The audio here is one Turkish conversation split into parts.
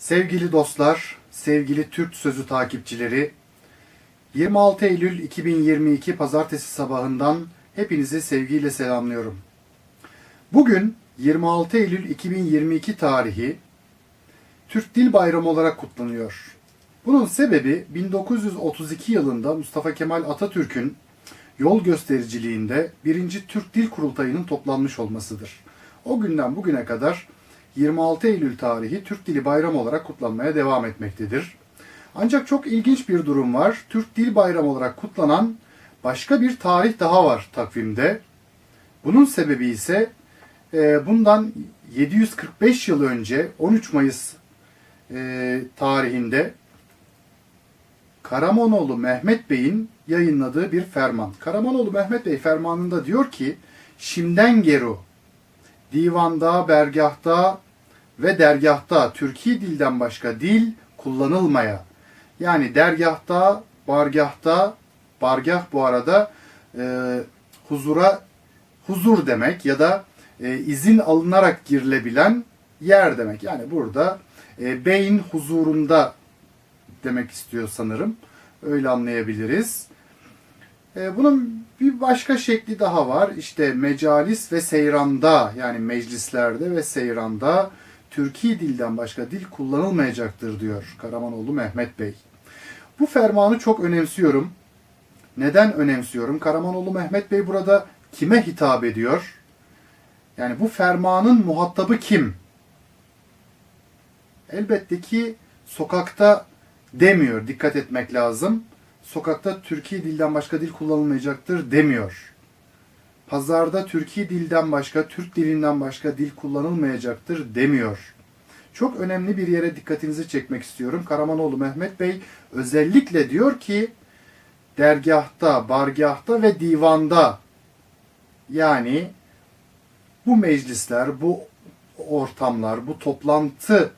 Sevgili dostlar, sevgili Türk Sözü takipçileri, 26 Eylül 2022 Pazartesi sabahından hepinizi sevgiyle selamlıyorum. Bugün 26 Eylül 2022 tarihi Türk Dil Bayramı olarak kutlanıyor. Bunun sebebi 1932 yılında Mustafa Kemal Atatürk'ün yol göstericiliğinde 1. Türk Dil Kurultayı'nın toplanmış olmasıdır. O günden bugüne kadar 26 Eylül tarihi Türk Dili Bayramı olarak kutlanmaya devam etmektedir. Ancak çok ilginç bir durum var. Türk Dil Bayramı olarak kutlanan başka bir tarih daha var takvimde. Bunun sebebi ise e, bundan 745 yıl önce 13 Mayıs e, tarihinde Karamanoğlu Mehmet Bey'in yayınladığı bir ferman. Karamanoğlu Mehmet Bey fermanında diyor ki Şimden geru divanda, bergahta ve dergahta Türkiye dilden başka dil kullanılmaya. Yani dergahta, bargahta, bargah bu arada e, huzura huzur demek ya da e, izin alınarak girilebilen yer demek. Yani burada e, beyin huzurunda demek istiyor sanırım. Öyle anlayabiliriz. E, bunun bir başka şekli daha var. İşte mecalis ve seyranda yani meclislerde ve seyranda Türkiye dilden başka dil kullanılmayacaktır diyor Karamanoğlu Mehmet Bey. Bu fermanı çok önemsiyorum. Neden önemsiyorum? Karamanoğlu Mehmet Bey burada kime hitap ediyor? Yani bu fermanın muhatabı kim? Elbette ki sokakta demiyor. Dikkat etmek lazım. Sokakta Türkiye dilden başka dil kullanılmayacaktır demiyor. Pazarda Türkiye dilden başka, Türk dilinden başka dil kullanılmayacaktır demiyor. Çok önemli bir yere dikkatinizi çekmek istiyorum. Karamanoğlu Mehmet Bey özellikle diyor ki dergahta, bargahta ve divanda yani bu meclisler, bu ortamlar, bu toplantı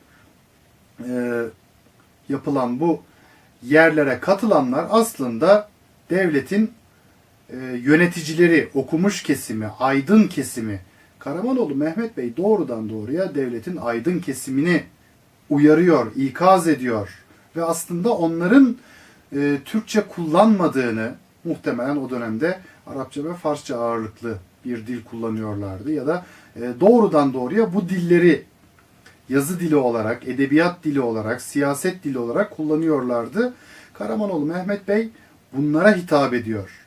e, yapılan bu yerlere katılanlar aslında devletin e, yöneticileri, okumuş kesimi, aydın kesimi. Karamanoğlu Mehmet Bey doğrudan doğruya devletin aydın kesimini uyarıyor, ikaz ediyor ve aslında onların e, Türkçe kullanmadığını muhtemelen o dönemde Arapça ve Farsça ağırlıklı bir dil kullanıyorlardı ya da e, doğrudan doğruya bu dilleri yazı dili olarak, edebiyat dili olarak, siyaset dili olarak kullanıyorlardı. Karamanoğlu Mehmet Bey bunlara hitap ediyor.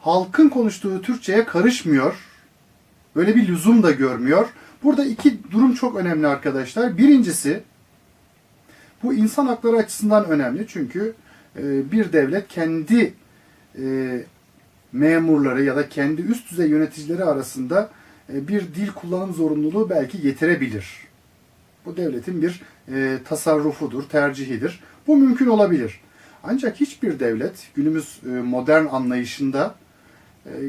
Halkın konuştuğu Türkçe'ye karışmıyor. Böyle bir lüzum da görmüyor. Burada iki durum çok önemli arkadaşlar. Birincisi bu insan hakları açısından önemli. Çünkü e, bir devlet kendi e, memurları ya da kendi üst düzey yöneticileri arasında e, bir dil kullanım zorunluluğu belki getirebilir. Bu devletin bir tasarrufudur, tercihidir. Bu mümkün olabilir. Ancak hiçbir devlet günümüz modern anlayışında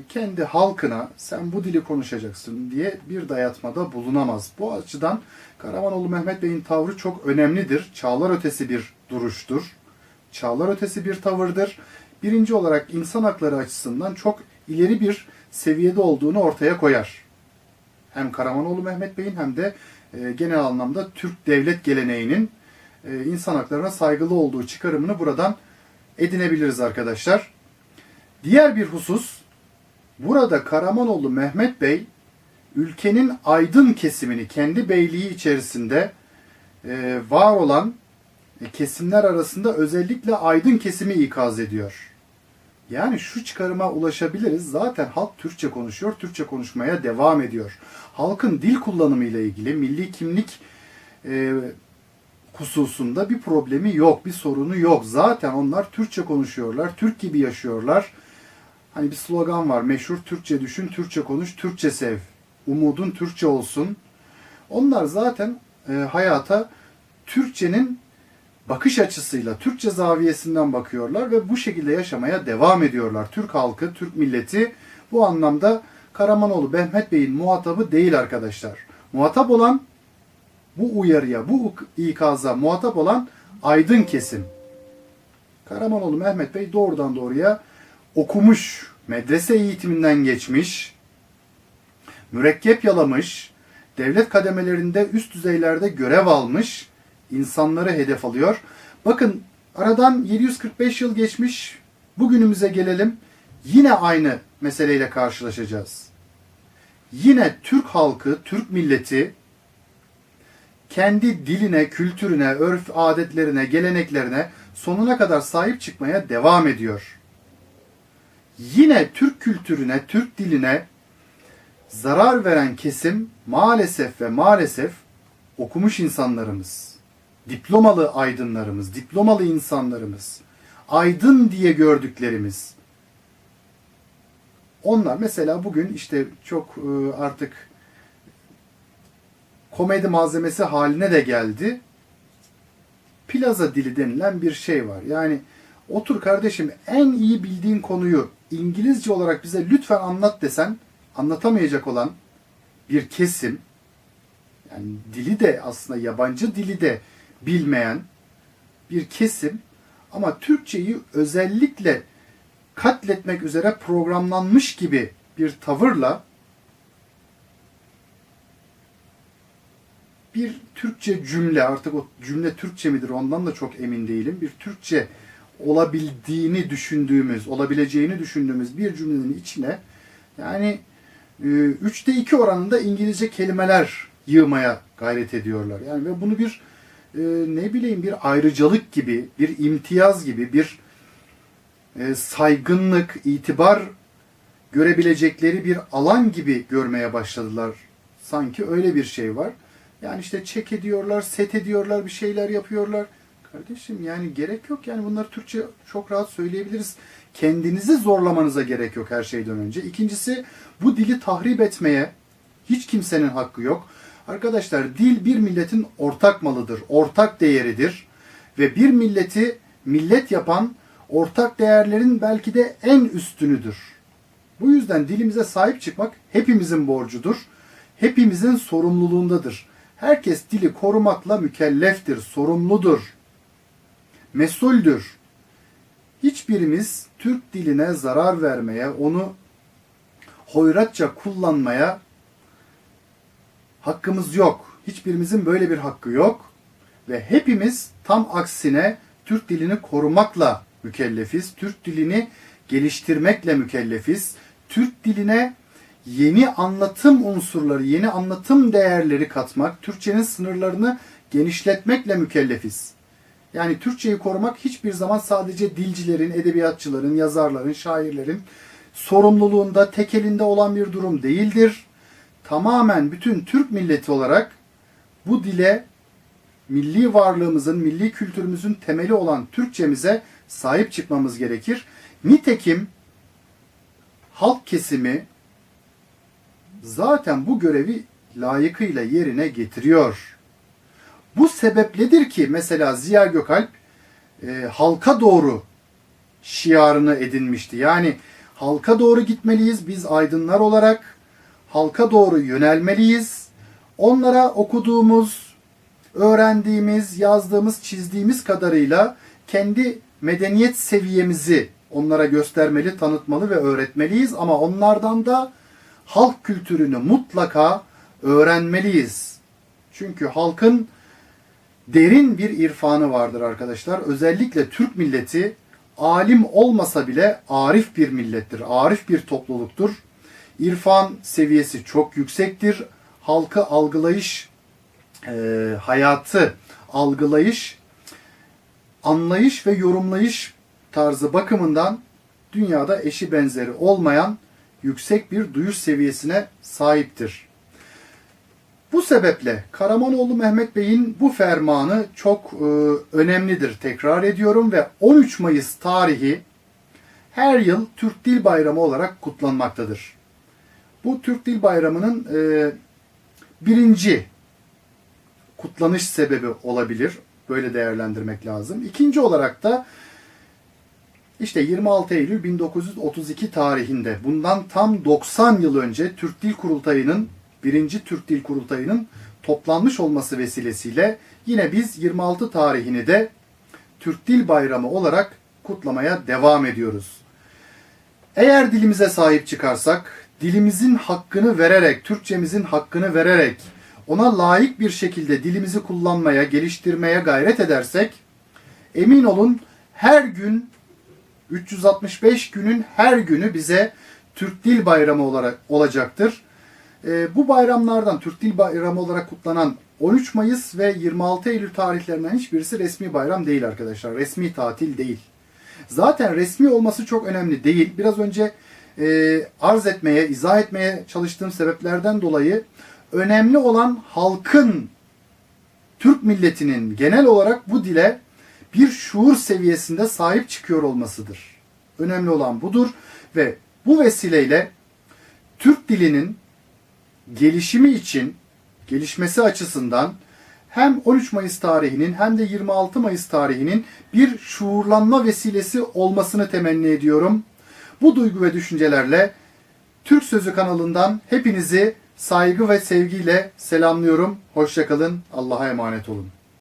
kendi halkına sen bu dili konuşacaksın diye bir dayatmada bulunamaz. Bu açıdan Karamanoğlu Mehmet Bey'in tavrı çok önemlidir. Çağlar ötesi bir duruştur. Çağlar ötesi bir tavırdır. Birinci olarak insan hakları açısından çok ileri bir seviyede olduğunu ortaya koyar. Hem Karamanoğlu Mehmet Bey'in hem de e, genel anlamda Türk devlet geleneğinin e, insan haklarına saygılı olduğu çıkarımını buradan edinebiliriz arkadaşlar. Diğer bir husus, burada Karamanoğlu Mehmet Bey ülkenin aydın kesimini kendi beyliği içerisinde e, var olan kesimler arasında özellikle aydın kesimi ikaz ediyor. Yani şu çıkarıma ulaşabiliriz. Zaten halk Türkçe konuşuyor, Türkçe konuşmaya devam ediyor. Halkın dil kullanımı ile ilgili milli kimlik e, hususunda bir problemi yok, bir sorunu yok. Zaten onlar Türkçe konuşuyorlar, Türk gibi yaşıyorlar. Hani bir slogan var, meşhur Türkçe düşün, Türkçe konuş, Türkçe sev. Umudun Türkçe olsun. Onlar zaten e, hayata Türkçenin bakış açısıyla Türkçe zaviyesinden bakıyorlar ve bu şekilde yaşamaya devam ediyorlar. Türk halkı, Türk milleti bu anlamda Karamanoğlu Mehmet Bey'in muhatabı değil arkadaşlar. Muhatap olan bu uyarıya, bu ikaza muhatap olan aydın kesim. Karamanoğlu Mehmet Bey doğrudan doğruya okumuş, medrese eğitiminden geçmiş, mürekkep yalamış, devlet kademelerinde üst düzeylerde görev almış insanları hedef alıyor. Bakın aradan 745 yıl geçmiş. Bugünümüze gelelim. Yine aynı meseleyle karşılaşacağız. Yine Türk halkı, Türk milleti kendi diline, kültürüne, örf adetlerine, geleneklerine sonuna kadar sahip çıkmaya devam ediyor. Yine Türk kültürüne, Türk diline zarar veren kesim maalesef ve maalesef okumuş insanlarımız, diplomalı aydınlarımız, diplomalı insanlarımız, aydın diye gördüklerimiz. Onlar mesela bugün işte çok e, artık komedi malzemesi haline de geldi. Plaza dili denilen bir şey var. Yani otur kardeşim en iyi bildiğin konuyu İngilizce olarak bize lütfen anlat desen anlatamayacak olan bir kesim yani dili de aslında yabancı dili de bilmeyen bir kesim ama Türkçeyi özellikle katletmek üzere programlanmış gibi bir tavırla bir Türkçe cümle artık o cümle Türkçe midir ondan da çok emin değilim. Bir Türkçe olabildiğini düşündüğümüz, olabileceğini düşündüğümüz bir cümlenin içine yani e, üçte iki oranında İngilizce kelimeler yığmaya gayret ediyorlar. Yani ve bunu bir e, ne bileyim bir ayrıcalık gibi, bir imtiyaz gibi, bir e, saygınlık, itibar görebilecekleri bir alan gibi görmeye başladılar. Sanki öyle bir şey var. Yani işte çek ediyorlar, set ediyorlar, bir şeyler yapıyorlar. Kardeşim yani gerek yok. Yani bunları Türkçe çok rahat söyleyebiliriz. Kendinizi zorlamanıza gerek yok her şeyden önce. İkincisi bu dili tahrip etmeye hiç kimsenin hakkı yok. Arkadaşlar dil bir milletin ortak malıdır, ortak değeridir. Ve bir milleti millet yapan ortak değerlerin belki de en üstünüdür. Bu yüzden dilimize sahip çıkmak hepimizin borcudur. Hepimizin sorumluluğundadır. Herkes dili korumakla mükelleftir, sorumludur, mesuldür. Hiçbirimiz Türk diline zarar vermeye, onu hoyratça kullanmaya hakkımız yok. Hiçbirimizin böyle bir hakkı yok. Ve hepimiz tam aksine Türk dilini korumakla mükellefiz. Türk dilini geliştirmekle mükellefiz. Türk diline yeni anlatım unsurları, yeni anlatım değerleri katmak, Türkçenin sınırlarını genişletmekle mükellefiz. Yani Türkçeyi korumak hiçbir zaman sadece dilcilerin, edebiyatçıların, yazarların, şairlerin sorumluluğunda, tek elinde olan bir durum değildir. Tamamen bütün Türk milleti olarak bu dile milli varlığımızın, milli kültürümüzün temeli olan Türkçemize sahip çıkmamız gerekir. Nitekim halk kesimi zaten bu görevi layıkıyla yerine getiriyor. Bu sebepledir ki mesela Ziya Gökalp e, halka doğru şiarını edinmişti. Yani halka doğru gitmeliyiz biz aydınlar olarak. Halka doğru yönelmeliyiz. Onlara okuduğumuz, öğrendiğimiz, yazdığımız, çizdiğimiz kadarıyla kendi medeniyet seviyemizi onlara göstermeli, tanıtmalı ve öğretmeliyiz ama onlardan da halk kültürünü mutlaka öğrenmeliyiz. Çünkü halkın derin bir irfanı vardır arkadaşlar. Özellikle Türk milleti alim olmasa bile arif bir millettir. Arif bir topluluktur. İrfan seviyesi çok yüksektir. Halkı algılayış, e, hayatı algılayış, anlayış ve yorumlayış tarzı bakımından dünyada eşi benzeri olmayan yüksek bir duyuş seviyesine sahiptir. Bu sebeple Karamanoğlu Mehmet Bey'in bu fermanı çok e, önemlidir. Tekrar ediyorum ve 13 Mayıs tarihi her yıl Türk Dil Bayramı olarak kutlanmaktadır. Bu Türk Dil Bayramı'nın e, birinci kutlanış sebebi olabilir. Böyle değerlendirmek lazım. İkinci olarak da işte 26 Eylül 1932 tarihinde bundan tam 90 yıl önce Türk Dil Kurultayı'nın birinci Türk Dil Kurultayı'nın toplanmış olması vesilesiyle yine biz 26 tarihini de Türk Dil Bayramı olarak kutlamaya devam ediyoruz. Eğer dilimize sahip çıkarsak, dilimizin hakkını vererek, Türkçemizin hakkını vererek, ona layık bir şekilde dilimizi kullanmaya, geliştirmeye gayret edersek emin olun her gün 365 günün her günü bize Türk Dil Bayramı olarak olacaktır. Ee, bu bayramlardan Türk Dil Bayramı olarak kutlanan 13 Mayıs ve 26 Eylül tarihlerinden hiçbirisi resmi bayram değil arkadaşlar. Resmi tatil değil. Zaten resmi olması çok önemli değil. Biraz önce e, arz etmeye, izah etmeye çalıştığım sebeplerden dolayı önemli olan halkın, Türk milletinin genel olarak bu dile bir şuur seviyesinde sahip çıkıyor olmasıdır. Önemli olan budur ve bu vesileyle Türk dilinin gelişimi için, gelişmesi açısından hem 13 Mayıs tarihinin hem de 26 Mayıs tarihinin bir şuurlanma vesilesi olmasını temenni ediyorum. Bu duygu ve düşüncelerle Türk Sözü kanalından hepinizi saygı ve sevgiyle selamlıyorum. Hoşçakalın. Allah'a emanet olun.